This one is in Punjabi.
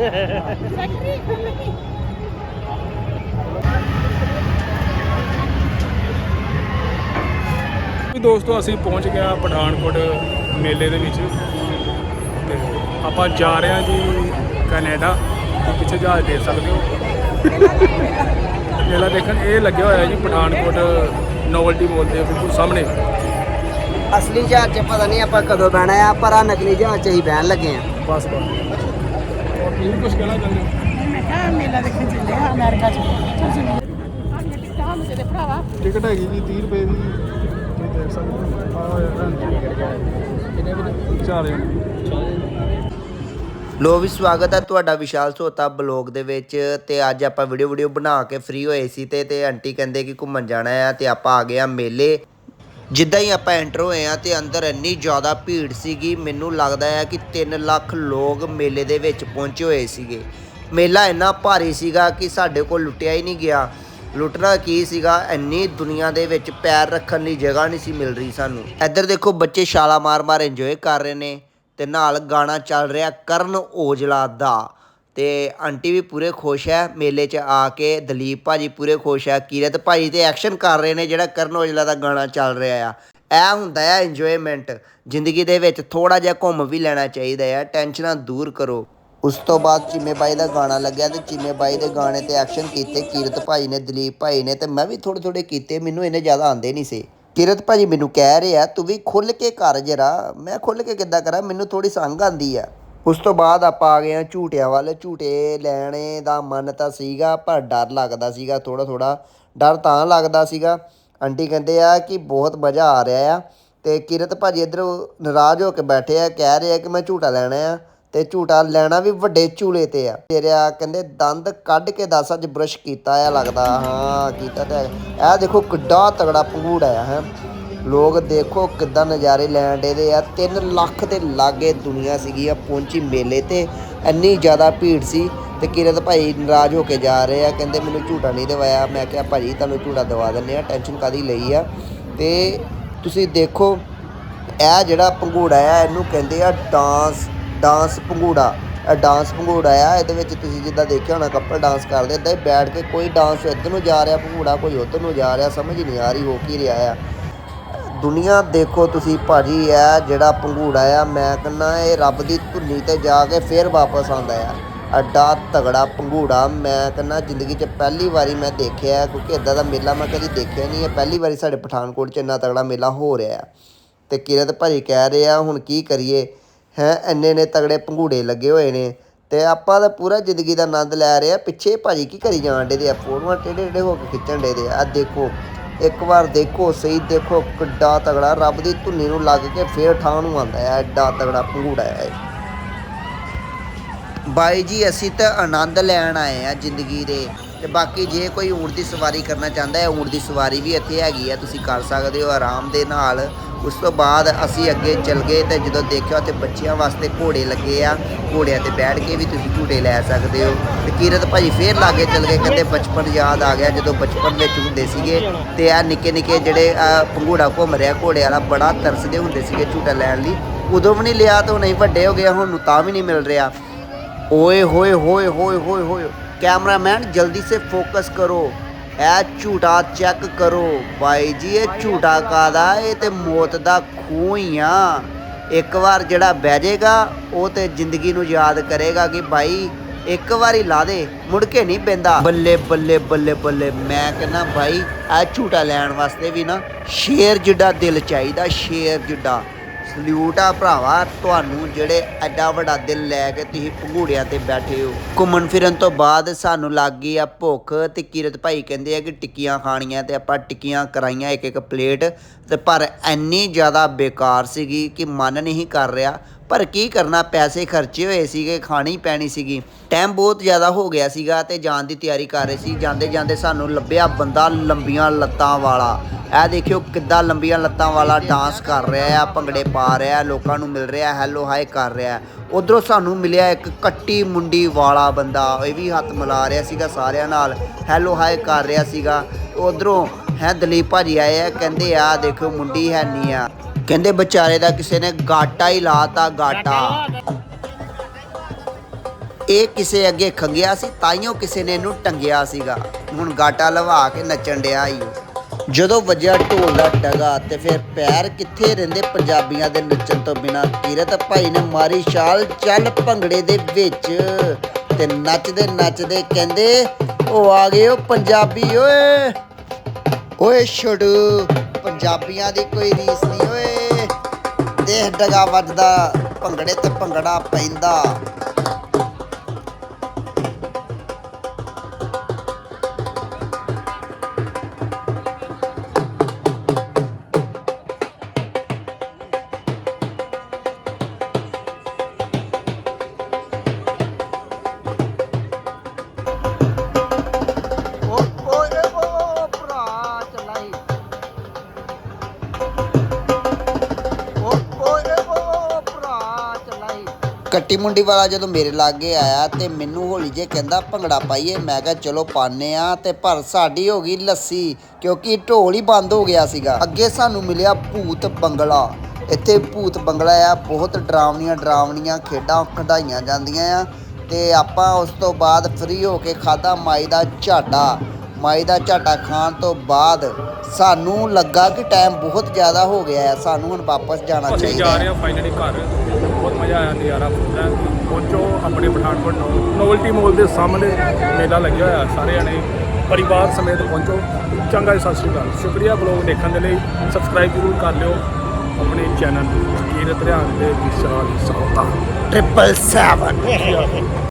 ਵੀ ਦੋਸਤੋ ਅਸੀਂ ਪਹੁੰਚ ਗਏ ਆ ਪਠਾਨਕੋਟ ਮੇਲੇ ਦੇ ਵਿੱਚ। ਤੇ ਆਪਾਂ ਜਾ ਰਹੇ ਆ ਜੀ ਕੈਨੇਡਾ। ਤੁਸੀਂ ਪਿੱਛੇ ਜਹਾਜ਼ ਦੇਖ ਸਕਦੇ ਹੋ। ਮੇਲਾ ਦੇਖਣ। ਇਹ ਲੱਗਿਆ ਹੋਇਆ ਜੀ ਪਠਾਨਕੋਟ ਨੋਵਲਟੀ ਮੋਲ ਦੇ ਬਿਲਕੁਲ ਸਾਹਮਣੇ। ਅਸਲੀ ਜਹਾਜ਼ 'ਚ ਪਤਾ ਨਹੀਂ ਆਪਾਂ ਕਦੋਂ ਬਹਿਣਾ ਆ ਪਰ ਆ ਨਕਲੀ ਜਹਾਜ਼ 'ਚ ਹੀ ਬਹਿਣ ਲੱਗੇ ਆ। ਬਸ ਬਸ। ਹੋਰ ਤੁਸੀਂ ਕੁਝ ਕਹਿਣਾ ਚਾਹੁੰਦੇ ਹੋ? ਮੈਂ ਕਿਹਾ ਮੇਲਾ ਦੇਖਣ ਚੱਲੇ ਆ ਅਮਰੀਕਾ ਚ। ਤੁਸੀਂ ਵੀ ਟਿਕਟਾਂ ਭਰਾਵਾ ਹੈਗੀ ਜੀ 30 ਰੁਪਏ ਦੀ। ਤੁਸੀਂ ਦੇਖ ਸਕਦੇ ਹੋ ਆ ਹੋਇਆ ਕਿੰਨੇ ਵਜੇ? ਚਾਰ ਲੋ ਵੀ ਸਵਾਗਤ ਹੈ ਤੁਹਾਡਾ ਵਿਸ਼ਾਲ ਸੋਤਾ ਬਲੌਗ ਦੇ ਵਿੱਚ। ਤੇ ਅੱਜ ਆਪਾਂ ਵੀਡੀਓ ਵੀਡੀਓ ਬਣਾ ਕੇ ਫ੍ਰੀ ਹੋਏ ਸੀ ਤੇ ਤੇ ਆਂਟੀ ਕਹਿੰਦੇ ਕਿ ਘੁੰਮਣ ਜਾਣਾ ਆ ਤੇ ਆਪਾਂ ਆ ਗਏ ਆ ਮੇਲੇ। ਜਿੱਦਾਂ ਹੀ ਆਪਾਂ ਐਂਟਰ ਹੋਏ ਆ ਤੇ ਅੰਦਰ ਇੰਨੀ ਜ਼ਿਆਦਾ ਭੀੜ ਸੀਗੀ, ਮੈਨੂੰ ਲੱਗਦਾ ਹੈ ਕਿ 3 ਲੱਖ ਲੋਕ ਮੇਲੇ ਦੇ ਵਿੱਚ ਪਹੁੰਚੇ ਹੋਏ ਸੀਗੇ। ਮੇਲਾ ਇੰਨਾ ਭਾਰੀ ਸੀਗਾ ਕਿ ਸਾਡੇ ਕੋਲ ਲੁੱਟਿਆ ਹੀ ਨਹੀਂ ਗਿਆ। ਲੁੱਟਣਾ ਕੀ ਸੀਗਾ? ਇੰਨੀ ਦੁਨੀਆ ਦੇ ਵਿੱਚ ਪੈਰ ਰੱਖਣ ਲਈ ਜਗ੍ਹਾ ਨਹੀਂ ਸੀ ਮਿਲ ਰਹੀ ਸਾਨੂੰ। ਇੱਧਰ ਦੇਖੋ, ਬੱਚੇ ਛਾਲਾ ਮਾਰ-ਮਾਰ ਇੰਜੋਏ ਕਰ ਰਹੇ ਨੇ ਤੇ ਨਾਲ ਗਾਣਾ ਚੱਲ ਰਿਹਾ, ਕਰਨ ਔਜਲਾ ਦਾ। ਤੇ ਆਂਟੀ ਵੀ ਪੂਰੇ ਖੁਸ਼ ਹੈ ਮੇਲੇ 'ਚ ਆ ਕੇ ਦਲੀਪ ਭਾਜੀ ਪੂਰੇ ਖੁਸ਼ ਹੈ ਕੀਰਤ ਭਾਜੀ ਤੇ ਐਕਸ਼ਨ ਕਰ ਰਹੇ ਨੇ ਜਿਹੜਾ ਕਰਨ ਔਜਲਾ ਦਾ ਗਾਣਾ ਚੱਲ ਰਿਹਾ ਆ। ਇਹ ਹੁੰਦਾ ਆ ਇੰਜੋਇਮੈਂਟ ਜ਼ਿੰਦਗੀ ਦੇ ਵਿੱਚ ਥੋੜਾ ਜਿਹਾ ਘੁੰਮ ਵੀ ਲੈਣਾ ਚਾਹੀਦਾ ਆ, ਟੈਨਸ਼ਨਾਂ ਦੂਰ ਕਰੋ। ਉਸ ਤੋਂ ਬਾਅਦ ਚੀਮੇ ਬਾਈ ਦਾ ਗਾਣਾ ਲੱਗਿਆ ਤੇ ਚੀਮੇ ਬਾਈ ਦੇ ਗਾਣੇ ਤੇ ਐਕਸ਼ਨ ਕੀਤੇ, ਕੀਰਤ ਭਾਈ ਨੇ, ਦਲੀਪ ਭਾਈ ਨੇ ਤੇ ਮੈਂ ਵੀ ਥੋੜੇ ਥੋੜੇ ਕੀਤੇ, ਮੈਨੂੰ ਇਹਨੇ ਜ਼ਿਆਦਾ ਆਂਦੇ ਨਹੀਂ ਸੀ। ਕੀਰਤ ਭਾਜੀ ਮੈਨੂੰ ਕਹਿ ਰਿਹਾ, ਤੂੰ ਵੀ ਖੁੱਲ ਕੇ ਕਰ ਜਰਾ। ਮੈਂ ਖੁੱਲ ਕੇ ਕਿੱਦਾਂ ਕਰਾਂ? ਮੈਨੂੰ ਥੋੜੀ ਸੰਗ ਆਂਦੀ ਆ। ਉਸ ਤੋਂ ਬਾਅਦ ਆਪਾਂ ਆ ਗਏ ਆ ਝੂਟਿਆਂ ਵੱਲ। ਝੂਟੇ ਲੈਣੇ ਦਾ ਮਨ ਤਾਂ ਸੀਗਾ, ਪਰ ਡਰ ਲੱਗਦਾ ਸੀਗਾ ਥੋੜਾ ਥੋੜਾ ਡਰ ਤਾਂ ਲੱਗਦਾ ਸੀਗਾ। ਆਂਟੀ ਕਹਿੰਦੇ ਆ ਕਿ ਬਹੁਤ ਮਜ਼ਾ ਆ ਰਿਹਾ ਆ ਤੇ ਕੀਰਤ ਭਾਜੀ ਇੱਧਰ ਨਾਰਾਜ਼ ਹੋ ਕੇ ਬੈਠੇ ਆ, ਕਹਿ ਰਹੇ ਆ ਕਿ ਮੈਂ ਝੂਟਾ ਲੈਣਾ ਆ ਤੇ ਝੂਟਾ ਲੈਣਾ ਵੀ ਵੱਡੇ ਝੂਲੇ ਤੇ ਆ। ਤੇਰੇ ਕਹਿੰਦੇ, ਦੰਦ ਕੱਢ ਕੇ ਦੱਸ, ਅੱਜ ਬ੍ਰਸ਼ ਕੀਤਾ ਆ ਲੱਗਦਾ। ਹਾਂ, ਕੀਤਾ ਤੇ ਇਹ ਦੇਖੋ ਕਿੱਡਾ ਤਗੜਾ ਪੰਗੂੜਾ ਆ, ਹੈ। ਲੋਕ ਦੇਖੋ ਕਿੱਦਾਂ ਨਜ਼ਾਰੇ ਲੈਣ ਡੇ ਦੇ ਆ। 3 ਲੱਖ ਦੇ ਲਾਗੇ ਦੁਨੀਆ ਸੀਗੀ ਆ ਪਹੁੰਚੀ ਮੇਲੇ ਤੇ। ਇੰਨੀ ਜ਼ਿਆਦਾ ਭੀੜ ਸੀ ਤੇ ਕਿਰਤ ਭਾਈ ਨਾਰਾਜ਼ ਹੋ ਕੇ ਜਾ ਰਹੇ ਆ। ਕਹਿੰਦੇ ਮੈਨੂੰ ਝੂਟਾ ਨਹੀਂ ਦਵਾਇਆ। ਮੈਂ ਕਿਹਾ ਭਾਜੀ ਤੁਹਾਨੂੰ ਝੂਟਾ ਦਵਾ ਦਿੰਨੇ ਆ ਟੈਨਸ਼ਨ ਕਾਦੀ ਲਈ ਆ? ਤੇ ਤੁਸੀਂ ਦੇਖੋ, ਇਹ ਜਿਹੜਾ ਪੰਘੂੜਾ ਆ, ਇਹਨੂੰ ਕਹਿੰਦੇ ਆ ਡਾਂਸ ਡਾਂਸ ਪੰਘੂੜਾ। ਇਹ ਡਾਂਸ ਪੰਘੂੜਾ ਆ, ਇਹਦੇ ਵਿੱਚ ਤੁਸੀਂ ਜਿੱਦਾਂ ਦੇਖਿਆ ਹੋਣਾ ਕਪਲ ਡਾਂਸ ਕਰਦੇ ਇਦਾਂ ਹੀ ਬੈਠ ਕੇ ਕੋਈ ਡਾਂਸ ਇੱਧਰ ਨੂੰ ਜਾ ਰਿਹਾ ਭੰਗੂੜਾ ਕੋਈ ਉੱਧਰ ਨੂੰ ਜਾ ਰਿਹਾ, ਸਮਝ ਨਹੀਂ ਆ ਰਹੀ ਹੋ ਕੀ ਰਿਹਾ ਆ। ਦੁਨੀਆ ਦੇਖੋ ਤੁਸੀਂ ਭਾਜੀ, ਇਹ ਜਿਹੜਾ ਪੰਘੂੜਾ ਆ, ਮੈਂ ਕਹਿੰਦਾ ਇਹ ਰੱਬ ਦੀ ਧੁੰਨੀ ਤੇ ਜਾ ਕੇ ਫੇਰ ਵਾਪਸ ਆਉਂਦਾ ਆ। ਅੱਡਾ ਤਗੜਾ ਪੰਘੂੜਾ ਮੈਂ ਕਹਿੰਦਾ ਜ਼ਿੰਦਗੀ 'ਚ ਪਹਿਲੀ ਵਾਰੀ ਮੈਂ ਦੇਖਿਆ, ਕਿਉਂਕਿ ਇਦਾਂ ਦਾ ਮੇਲਾ ਮੈਂ ਕਦੀ ਦੇਖਿਆ ਨਹੀਂ ਹੈ ਪਹਿਲੀ ਵਾਰੀ ਸਾਡੇ ਪਠਾਨਕੋਟ 'ਚ ਇੰਨਾ ਤਗੜਾ ਮੇਲਾ ਹੋ ਰਿਹਾ ਹੈ ਤੇ ਕਿਰਤ ਭਾਜੀ ਕਹਿ ਰਹੇ ਆ, ਹੁਣ ਕੀ ਕਰੀਏ? ਹੈ, ਇੰਨੇ ਨੇ ਤਗੜੇ ਪੰਘੂੜੇ ਲੱਗੇ ਹੋਏ ਨੇ। ਤੇ ਆਪਾਂ ਤਾਂ ਪੂਰਾ ਜ਼ਿੰਦਗੀ ਦਾ ਆਨੰਦ ਲੈ ਰਹੇ ਆ। ਪਿੱਛੇ ਭਾਜੀ ਕੀ ਕਰੀ ਜਾਣ ਡੇ ਦੇ ਆ? ਫੋਟੋਆਂ ਟੇਢੇ ਟੇਢੇ ਹੋ ਕੇ ਖਿੱਚਣ ਡੇ ਦੇ ਆ। ਦੇਖੋ ਇੱਕ ਵਾਰ ਦੇਖੋ, ਸਹੀ ਦੇਖੋ, ਕਿੱਡਾ ਤਗੜਾ। ਰੱਬ ਦੀ ਧੁੰਨੀ ਨੂੰ ਲੱਗ ਕੇ ਫੇਰ ਠਾਂ ਨੂੰ ਆਉਂਦਾ ਹੈ। ਐਡਾ ਤਗੜਾ ਪੰਘੂੜਾ ਹੈ ਬਾਈ ਜੀ, ਅਸੀਂ ਤਾਂ ਆਨੰਦ ਲੈਣ ਆਏ ਆ ਜ਼ਿੰਦਗੀ ਦੇ। ਤੇ ਬਾਕੀ ਜੇ ਕੋਈ ਊਂਟ ਦੀ ਸਵਾਰੀ ਕਰਨਾ ਚਾਹੁੰਦਾ ਹੈ, ਊਂਟ ਦੀ ਸਵਾਰੀ ਵੀ ਇੱਥੇ ਹੈਗੀ ਆ ਤੁਸੀਂ ਕਰ ਸਕਦੇ ਹੋ ਆਰਾਮ ਦੇ ਨਾਲ। ਉਸ ਤੋਂ ਬਾਅਦ ਅਸੀਂ ਅੱਗੇ ਚੱਲ ਗਏ ਤੇ ਜਦੋਂ ਦੇਖਿਆ ਉੱਥੇ ਬੱਚਿਆਂ ਵਾਸਤੇ ਘੋੜੇ ਲੱਗੇ ਆ, ਘੋੜਿਆਂ ਤੇ ਬੈਠ ਕੇ ਵੀ ਤੁਸੀਂ ਝੂਟੇ ਲੈ ਸਕਦੇ ਹੋ। ਤੇ ਕੀਰਤ ਭਾਜੀ ਫੇਰ ਲਾਗੇ ਚੱਲ ਗਏ, ਕਹਿੰਦੇ ਬਚਪਨ ਯਾਦ ਆ ਗਿਆ ਜਦੋਂ ਬਚਪਨ ਵਿੱਚ ਹੁੰਦੇ ਸੀਗੇ ਤੇ ਆ ਨਿੱਕੇ ਨਿੱਕੇ ਜਿਹੜੇ ਆਹ ਪੰਘੂੜਾ ਘੁੰਮ ਰਿਹਾ, ਘੋੜੇ ਵਾਲਾ ਬੜਾ ਤਰਸਦੇ ਹੁੰਦੇ ਸੀਗੇ ਝੂਟਾ ਲੈਣ ਲਈ। ਉਦੋਂ ਵੀ ਨਹੀਂ ਲਿਆ ਤਾਂ ਨਹੀਂ ਵੱਡੇ ਹੋ ਗਏ ਹੁਣ ਨੂੰ ਤਾਂ ਵੀ ਨਹੀਂ ਮਿਲ ਰਿਹਾ। ਓਏ ਹੋਏ ਹੋਏ ਹੋਏ ਹੋਏ ਹੋਏ। ਕੈਮਰਾਮੈਨ ਜਲਦੀ ਸੇ ਫੋਕਸ ਕਰੋ। ਇਹ ਝੂਟਾ ਚੈੱਕ ਕਰੋ। ਬਾਈ ਜੀ, ਇਹ ਝੂਟਾ ਕਾਦਾ ਇਹ ਤੇ ਮੌਤ ਦਾ ਖੂਹ ਹੀ ਆ। ਇੱਕ ਵਾਰ ਜਿਹੜਾ ਬਹਿ ਜਾਏਗਾ, ਉਹ ਤੇ ਜ਼ਿੰਦਗੀ ਨੂੰ ਯਾਦ ਕਰੇਗਾ ਕਿ ਬਾਈ, ਇੱਕ ਵਾਰੀ ਲਾ ਦੇ, ਮੁੜ ਕੇ ਨਹੀਂ ਪੈਂਦਾ ਬੱਲੇ ਬੱਲੇ ਬੱਲੇ ਬੱਲੇ, ਮੈਂ ਕਹਿੰਦਾ ਬਾਈ ਇਹ ਝੂਟਾ ਲੈਣ ਵਾਸਤੇ ਵੀ ਨਾ ਸ਼ੇਰ ਜਿੱਡਾ ਦਿਲ ਚਾਹੀਦਾ, ਸ਼ੇਰ ਜਿੱਡਾ। ਸਲੂਟ ਆ ਭਰਾਵਾ, ਤੁਹਾਨੂੰ ਜਿਹੜੇ ਐਡਾ ਵੱਡਾ ਦਿਲ ਲੈ ਕੇ ਤੁਸੀਂ ਪੰਘੂੜਿਆਂ ਤੇ ਬੈਠੇ ਹੋ। ਘੁੰਮਣ ਫਿਰਨ ਤੋਂ ਬਾਅਦ ਸਾਨੂੰ ਲੱਗ ਗਈ ਆ ਭੁੱਖ ਤੇ ਕਿਰਤ ਭਾਈ ਕਹਿੰਦੇ ਆ ਕਿ ਟਿੱਕੀਆਂ ਖਾਣੀਆਂ ਤੇ ਆਪਾਂ ਟਿੱਕੀਆਂ ਕਰਾਈਆਂ ਇੱਕ ਇੱਕ ਪਲੇਟ। ਤੇ ਪਰ ਇੰਨੀ ਜ਼ਿਆਦਾ ਬੇਕਾਰ ਸੀਗੀ ਕਿ ਮਨ ਨਹੀਂ ਕਰ ਰਿਹਾ। ਪਰ ਕੀ ਕਰਨਾ, ਪੈਸੇ ਖਰਚੇ ਹੋਏ ਸੀਗੇ, ਖਾਣੀ ਪੈਣੀ ਸੀਗੀ। ਟਾਈਮ ਬਹੁਤ ਜ਼ਿਆਦਾ ਹੋ ਗਿਆ ਸੀਗਾ ਤੇ ਜਾਣ ਦੀ ਤਿਆਰੀ ਕਰ ਰਹੇ ਸੀ। ਜਾਂਦੇ ਜਾਂਦੇ ਸਾਨੂੰ ਲੱਭਿਆ ਬੰਦਾ ਲੰਬੀਆਂ ਲੱਤਾਂ ਵਾਲਾ। ਇਹ ਦੇਖਿਓ ਕਿੱਦਾਂ ਲੰਬੀਆਂ ਲੱਤਾਂ ਵਾਲਾ ਡਾਂਸ ਕਰ ਰਿਹਾ ਆ, ਭੰਗੜੇ ਪਾ ਰਿਹਾ, ਲੋਕਾਂ ਨੂੰ ਮਿਲ ਰਿਹਾ ਹੈਲੋ ਹਾਈ ਕਰ ਰਿਹਾ। ਉਧਰੋਂ ਸਾਨੂੰ ਮਿਲਿਆ ਇੱਕ ਕੱਟੀ ਮੁੰਡੀ ਵਾਲਾ ਬੰਦਾ, ਇਹ ਵੀ ਹੱਥ ਮਿਲਾ ਰਿਹਾ ਸੀਗਾ ਸਾਰਿਆਂ ਨਾਲ ਹੈਲੋ ਹਾਈ ਕਰ ਰਿਹਾ ਸੀਗਾ। ਉਧਰੋਂ ਹੈ ਦਲੀਪ ਭਾਜੀ ਆਏ ਆ, ਕਹਿੰਦੇ ਆ ਦੇਖੋ ਮੁੰਡੀ ਹੈ ਨਹੀਂ ਆ। ਕਹਿੰਦੇ ਵਿਚਾਰੇ ਦਾ ਕਿਸੇ ਨੇ ਗਾਟਾ ਹੀ ਲਾਤਾ ਗਾਟਾ। ਇਹ ਕਿਸੇ ਅੱਗੇ ਖੰਗਿਆ ਸੀ ਤਾਈਓ ਕਿਸੇ ਨੇ ਇਹਨੂੰ ਟੰਗਿਆ ਸੀਗਾ। ਹੁਣ ਗਾਟਾ ਲਵਾ ਕੇ ਨੱਚਣ ਡਿਆ ਈ ਜਦੋਂ ਵੱਜਿਆ ਢੋਲ ਦਾ ਡਗਾ ਤੇ ਫਿਰ ਪੈਰ ਕਿੱਥੇ ਰਹਿੰਦੇ ਪੰਜਾਬੀਆਂ ਦੇ ਨੱਚਣ ਤੋਂ ਬਿਨਾ, ਕੀਰਤ ਭਾਈ ਨੇ ਮਾਰੀ ਛਾਲ, ਚੱਲ ਭੰਗੜੇ ਦੇ ਵਿੱਚ ਤੇ ਨੱਚਦੇ ਨੱਚਦੇ ਕਹਿੰਦੇ, ਉਹ ਆ ਗਏ ਉਹ ਪੰਜਾਬੀ ਓਏ। ਓਏ ਛੜੂ ਪੰਜਾਬੀਆਂ ਦੀ ਕੋਈ ਰੀਸ ਨਹੀਂ ਓਏ। ਦੇਖ ਡਗਾ ਵੱਜਦਾ, ਭੰਗੜੇ ਤੇ ਭੰਗੜਾ ਪੈਂਦਾ। ਕੱਟੀ ਮੁੰਡੀ ਵਾਲਾ ਜਦੋਂ ਮੇਰੇ ਲਾਗੇ ਆਇਆ ਤੇ ਮੈਨੂੰ ਹੌਲੀ ਜੇ ਕਹਿੰਦਾ ਭੰਗੜਾ ਪਾਈਏ। ਮੈਂ ਕਿਹਾ ਚਲੋ ਪਾਣੇ ਆ ਤੇ ਪਰ ਸਾਡੀ ਹੋ ਗਈ ਲੱਸੀ ਕਿਉਂਕਿ ਢੋਲ ਹੀ ਬੰਦ ਹੋ ਗਿਆ ਸੀਗਾ। ਅੱਗੇ ਸਾਨੂੰ ਮਿਲਿਆ ਭੂਤ ਬੰਗਲਾ। ਇੱਥੇ ਭੂਤ ਬੰਗਲਾ ਆ ਬਹੁਤ ਡਰਾਵਣੀਆਂ ਡਰਾਵਣੀਆਂ ਖੇਡਾਂ ਖਿਡਾਈਆਂ ਜਾਂਦੀਆਂ ਆ ਤੇ ਆਪਾਂ ਉਸ ਤੋਂ ਬਾਅਦ ਫ੍ਰੀ ਹੋ ਕੇ ਖਾਦਾ ਮਾਈ ਦਾ ਝਾਟਾ ਮਾਈ ਦਾ ਝਾਟਾ ਖਾਣ ਤੋਂ ਬਾਅਦ ਸਾਨੂੰ ਲੱਗਾ ਕਿ ਟਾਈਮ ਬਹੁਤ ਜ਼ਿਆਦਾ ਹੋ ਗਿਆ ਹੈ ਸਾਨੂੰ ਹੁਣ ਵਾਪਸ ਜਾਣਾ ਅਸੀਂ ਚਾਹੀਦਾ ਜਾ ਹੈ ਰਹੇ ਹਾਂ ਫਾਈਨਲੀ ਘਰ। ਮਜ਼ਾ ਆਇਆ ਨਜ਼ਾਰਾ। ਪੂਰਾ ਪਹੁੰਚੋ ਆਪਣੇ ਪਠਾਨਕੋਟ ਨੋਵਲਟੀ ਮੋਲ ਦੇ ਸਾਹਮਣੇ ਮੇਲਾ ਲੱਗਿਆ ਹੋਇਆ। ਸਾਰੇ ਜਣੇ ਪਰਿਵਾਰ ਸਮੇਤ ਪਹੁੰਚੋ। ਚੰਗਾ ਜੀ, ਸਤਿ ਸ਼੍ਰੀ ਅਕਾਲ। ਸ਼ੁਕਰੀਆ ਬਲੌਗ ਦੇਖਣ ਦੇ ਲਈ। ਸਬਸਕ੍ਰਾਈਬ ਜ਼ਰੂਰ ਕਰ ਲਿਓ। ਆਪਣੇ ਚੈਨਲ ਕੀਰਤ ਰਿਆਨ ਦੇ ਵਿਸ਼ਾਲ ਸੌਤਾ 777